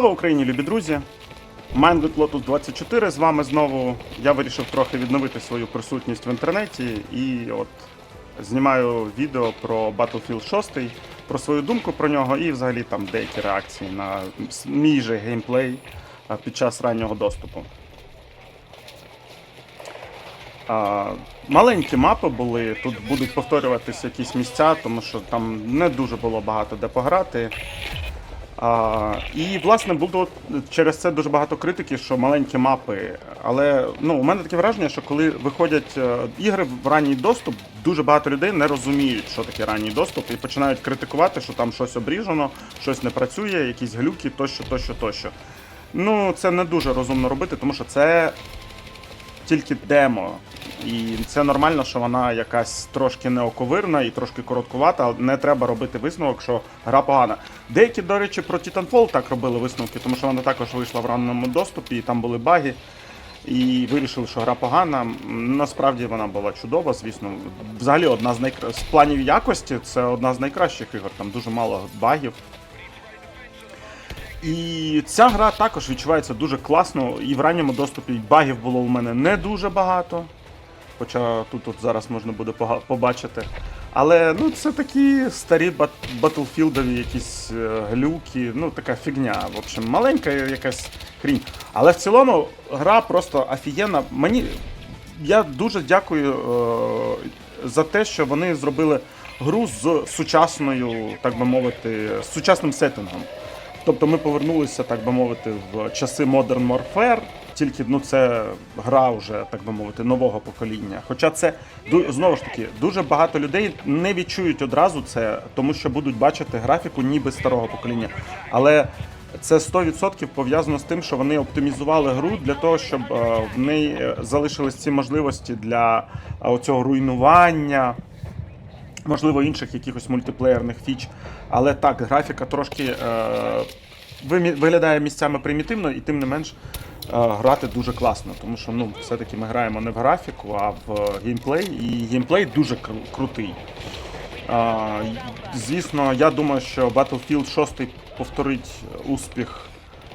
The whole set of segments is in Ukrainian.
Слава Україні, любі друзі! Mindgood Lotus 24 з вами знову. Я вирішив трохи відновити свою присутність в інтернеті і от знімаю відео про Battlefield 6, про свою думку про нього і взагалі там деякі реакції на мій же геймплей під час раннього доступу. А, маленькі мапи були, тут будуть повторюватися якісь місця, тому що там не дуже було багато де пограти. А, і, власне, було через це дуже багато критики, що маленькі мапи. Але ну, у мене таке враження, що коли виходять е, ігри в ранній доступ, дуже багато людей не розуміють, що таке ранній доступ, і починають критикувати, що там щось обріжено, щось не працює, якісь глюки, тощо, тощо, тощо. Ну, це не дуже розумно робити, тому що це тільки демо. І це нормально, що вона якась трошки неоковирна і трошки короткувата, не треба робити висновок, що гра погана. Деякі, до речі, про Titanfall так робили висновки, тому що вона також вийшла в ранному доступі, і там були баги. І вирішили, що гра погана. Насправді вона була чудова, звісно. Взагалі, одна з найкра... з планів якості це одна з найкращих ігор, там дуже мало багів. І ця гра також відчувається дуже класно. І в ранньому доступі багів було у мене не дуже багато. Хоча тут от зараз можна буде побачити. Але ну, це такі старі бат- батлфілдові якісь е, глюки, ну така фігня. В общем, маленька якась хрінь. Але в цілому гра просто офігенна. Мені я дуже дякую е, за те, що вони зробили гру з сучасною, так би мовити, з сучасним сеттингом. Тобто ми повернулися, так би мовити, в часи Modern Warfare, тільки ну це гра вже, так би мовити, нового покоління. Хоча це знову ж таки дуже багато людей не відчують одразу це, тому що будуть бачити графіку ніби старого покоління. Але це 100% пов'язано з тим, що вони оптимізували гру для того, щоб е, в неї е, залишились ці можливості для е, оцього руйнування можливо, інших якихось мультиплеєрних фіч. Але так, графіка трошки е, виглядає місцями примітивно, і тим не менш грати дуже класно. Тому що ну, все-таки ми граємо не в графіку, а в геймплей. І геймплей дуже кру- крутий. А, звісно, я думаю, що Battlefield 6 повторить успіх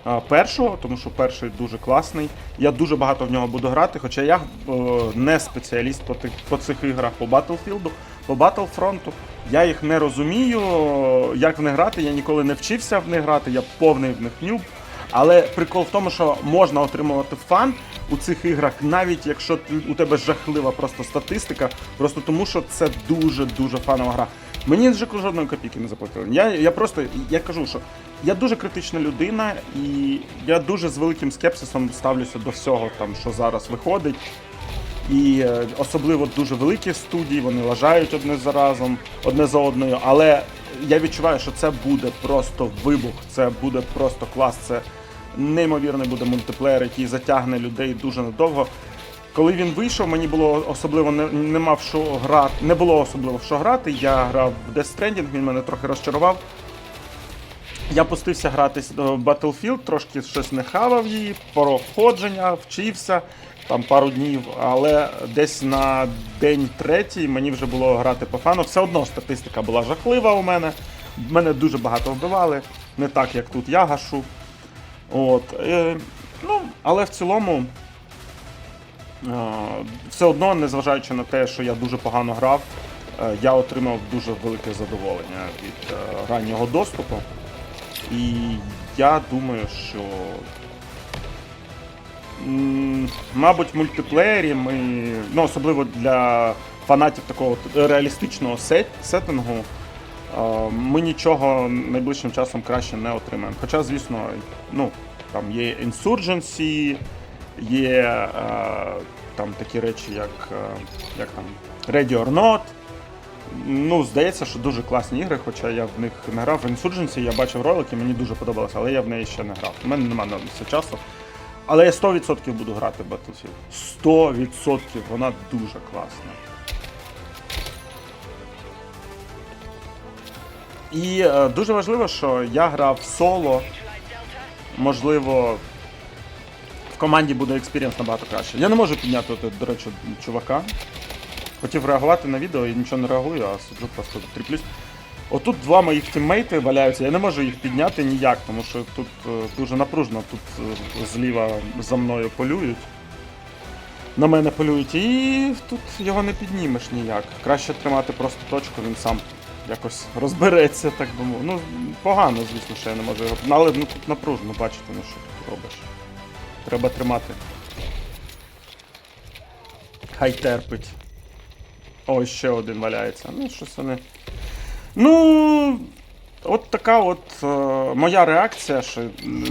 а, першого, тому що перший дуже класний. Я дуже багато в нього буду грати, хоча я е, не спеціаліст по, тих, по цих іграх по Battlefield, по Battlefront. Я їх не розумію, як в них грати. Я ніколи не вчився в них грати, я повний в них нюб. Але прикол в тому, що можна отримувати фан у цих іграх, навіть якщо у тебе жахлива просто статистика, просто тому що це дуже дуже фанова гра. Мені ж жодної копійки не заплатили. Я, я просто я кажу, що я дуже критична людина, і я дуже з великим скепсисом ставлюся до всього, там, що зараз виходить. І е, особливо дуже великі студії, вони лажають одне за разом, одне за одною. Але я відчуваю, що це буде просто вибух, це буде просто клас. Це неймовірний буде мультиплеєр, який затягне людей дуже надовго. Коли він вийшов, мені було особливо не, не мав що грати, не було особливо що грати. Я грав в Death Stranding, він мене трохи розчарував. Я пустився грати в Battlefield, трошки щось не хавав її, проходження, вчився там пару днів, але десь на день третій мені вже було грати по фану. Все одно статистика була жахлива у мене. Мене дуже багато вбивали, не так як тут я гашу. От, е, ну, але в цілому, е, все одно, незважаючи на те, що я дуже погано грав, е, я отримав дуже велике задоволення від е, раннього доступу. І я думаю, що. м, Мабуть, мультиплеєрі ми, ну особливо для фанатів такого реалістичного сет, сеттингу, ми нічого найближчим часом краще не отримаємо. Хоча, звісно, ну, там є Insurgency, є е, там такі речі, як, е, як там Ready or Not. Ну, здається, що дуже класні ігри, хоча я в них не грав. В Insurgency я бачив ролики, мені дуже подобалося, але я в неї ще не грав. У мене немає на часу. Але я 100% буду грати в Battlefield. 100% вона дуже класна. І е, дуже важливо, що я грав соло. Можливо, в команді буде експірієнс набагато краще. Я не можу підняти, от, до речі, чувака. Хотів реагувати на відео і нічого не реагую, а сиджу просто тріплюсь. Отут два моїх тіммейти валяються, я не можу їх підняти ніяк, тому що тут е, дуже напружно, тут е, зліва за мною полюють. На мене полюють, і тут його не піднімеш ніяк. Краще тримати просто точку, він сам якось розбереться, так би мовити. Ну, погано, звісно, що я не можу його. Але ну, тут напружно, бачите, ну що тут робиш. Треба тримати. Хай терпить. Ой, ще один валяється. Ну, щось вони. Ну. От така от е, моя реакція, що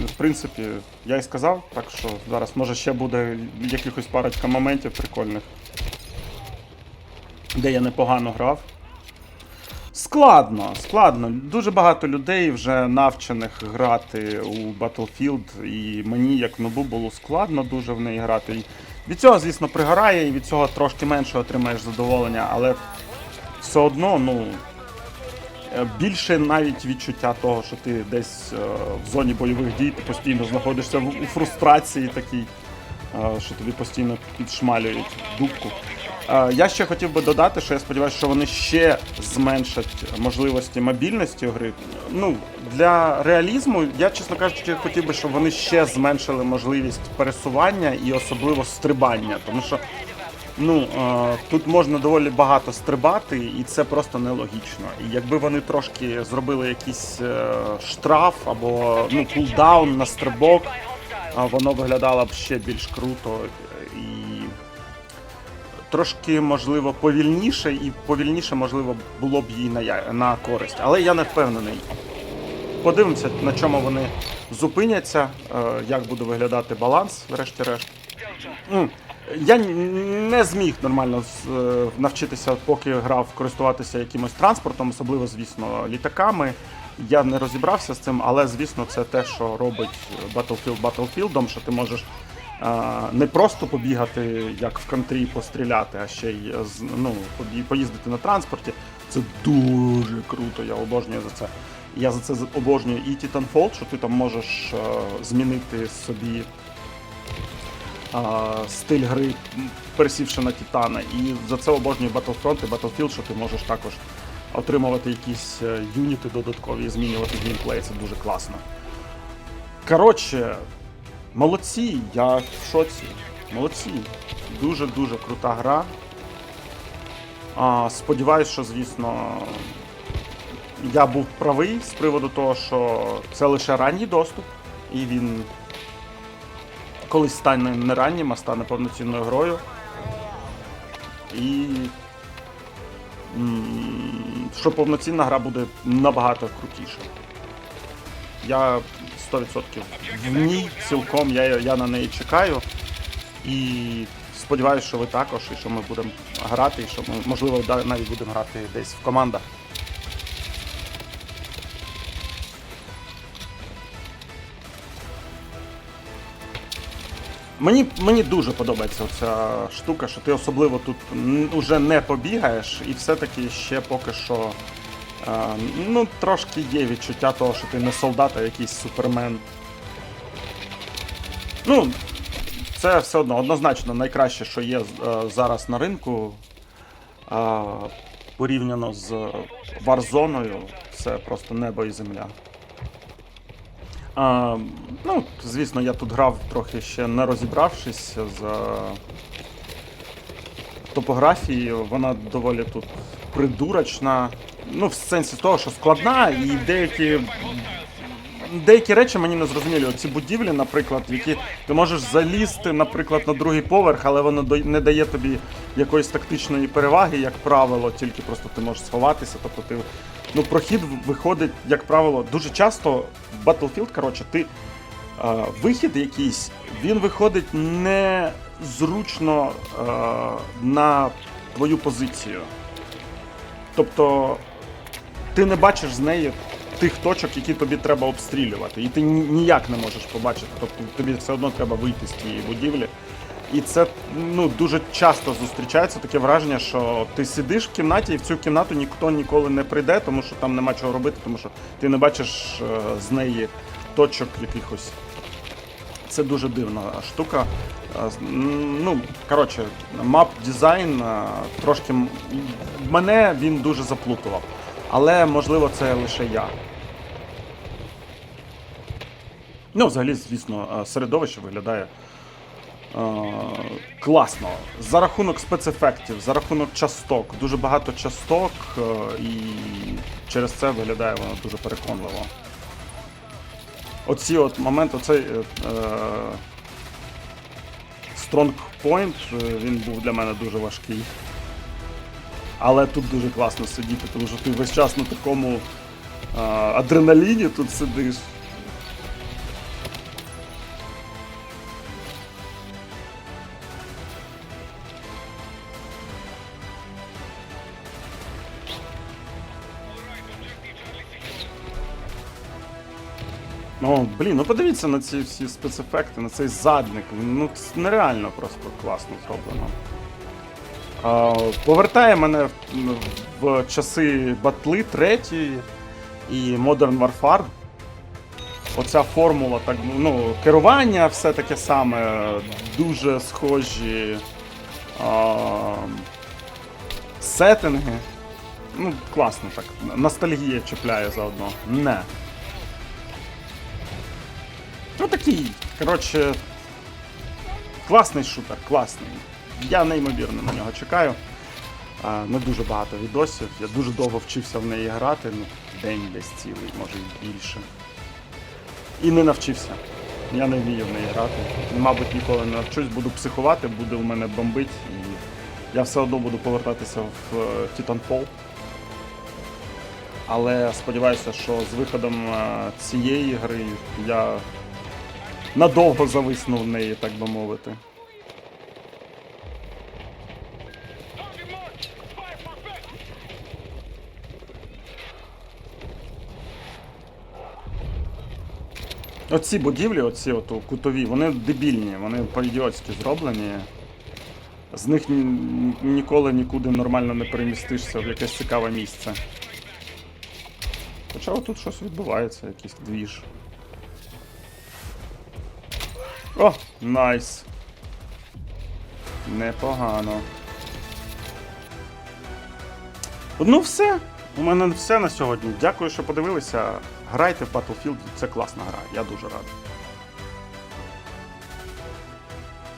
в принципі я і сказав, так що зараз може ще буде якихось парочка моментів прикольних, де я непогано грав. Складно, складно. Дуже багато людей вже навчених грати у Battlefield, і мені, як нобу, було складно дуже в неї грати. І від цього, звісно, пригорає, і від цього трошки менше отримаєш задоволення, але все одно, ну. е, Більше навіть відчуття того, що ти десь е, в зоні бойових дій, ти постійно знаходишся у фрустрації такій, е, що тобі постійно підшмалюють дубку. Я ще хотів би додати, що я сподіваюся, що вони ще зменшать можливості мобільності гри. Ну, для реалізму, я, чесно кажучи, хотів би, щоб вони ще зменшили можливість пересування і особливо стрибання. Тому що ну, тут можна доволі багато стрибати, і це просто нелогічно. І якби вони трошки зробили якийсь е, штраф або ну, кулдаун на стрибок, воно виглядало б ще більш круто. Трошки, можливо, повільніше, і повільніше, можливо, було б їй на, на користь. Але я не впевнений. Подивимося, на чому вони зупиняться, е, як буде виглядати баланс, врешті-решт. Я не зміг нормально е, навчитися, поки грав користуватися якимось транспортом, особливо, звісно, літаками. Я не розібрався з цим, але звісно, це те, що робить Battlefield Battlefield, що ти можеш не просто побігати, як в контрі, постріляти, а ще й ну, поїздити на транспорті. Це дуже круто, я обожнюю за це. Я за це обожнюю і Titanfall, що ти там можеш е, змінити собі стиль гри, пересівши на Титана. І за це обожнюю Battlefront і Battlefield, що ти можеш також отримувати якісь е, юніти додаткові і змінювати геймплей. Це дуже класно. Коротше, молодці, я в шоці. Молодці. Дуже-дуже крута гра. А, сподіваюсь, що, звісно, я був правий з приводу того, що це лише ранній доступ, і він колись стане не раннім, а стане повноцінною грою. І що повноцінна гра буде набагато крутіша. Я 100% в ній цілком я, я на неї чекаю. І сподіваюся, що ви також, і що ми будемо грати, і що ми, можливо, навіть будемо грати десь в командах. Мені, мені дуже подобається ця штука, що ти особливо тут уже не побігаєш, і все-таки ще поки що ну, трошки є відчуття того, що ти не солдат, а якийсь супермен. Ну, це все одно однозначно найкраще, що є е, зараз на ринку. порівняно з Warzone, це просто небо і земля. А, ну, звісно, я тут грав трохи ще не розібравшись з е, топографією. Вона доволі тут придурочна. Ну, в сенсі того, що складна, і деякі. Деякі речі мені не зрозумілі. Оці будівлі, наприклад, які ти можеш залізти, наприклад, на другий поверх, але воно не дає тобі якоїсь тактичної переваги, як правило, тільки просто ти можеш сховатися. Тобто ти ну, прохід виходить, як правило, дуже часто в Battlefield, коротше, ти е, вихід якийсь, він виходить незручно е, на твою позицію. Тобто ти не бачиш з неї тих точок, які тобі треба обстрілювати, і ти ніяк не можеш побачити. Тобто тобі все одно треба вийти з тієї будівлі. І це ну, дуже часто зустрічається таке враження, що ти сидиш в кімнаті, і в цю кімнату ніхто ніколи не прийде, тому що там нема чого робити, тому що ти не бачиш е, з неї точок якихось. Це дуже дивна штука. Е, Ну, коротше, мап дизайн е, трошки мене він дуже заплутував. Але можливо це лише я. Ну, взагалі, звісно, е, середовище виглядає е, класно. За рахунок спецефектів, за рахунок часток. Дуже багато часток, е, і через це виглядає воно дуже переконливо. Оці от момент, оцей е, е, Strong Point, е, він був для мене дуже важкий. Але тут дуже класно сидіти, тому що ти весь час на такому е, адреналіні тут сидиш. Ну, блін, ну подивіться на ці всі спецефекти, на цей задник. Ну, це нереально просто класно зроблено. Повертає мене в часи батли третьої і Modern Warfare. Оця формула, так, ну, керування, все таке саме, дуже схожі а, сеттинги. Ну, класно так. Ностальгія чіпляє заодно. Не. Ну такий, коротше. Класний шутер, класний. Я неймовірно на нього чекаю. Не дуже багато відосів. Я дуже довго вчився в неї грати, ну, день десь цілий, може і більше. І не навчився. Я не вмію в неї грати. Мабуть, ніколи не навчусь, буду психувати, буде у мене бомбить, і я все одно буду повертатися в е, Titanfall. Але сподіваюся, що з виходом е, цієї гри я надовго зависну в неї, так би мовити. Оці будівлі, оці от кутові, вони дебільні, вони по-ідіотськи зроблені. З них ні- ніколи нікуди нормально не перемістишся в якесь цікаве місце. Хоча тут щось відбувається, якийсь двіж. О, найс. Непогано. Ну все. У мене все на сьогодні. Дякую, що подивилися. Грайте в Battlefield, це класна гра, я дуже радий.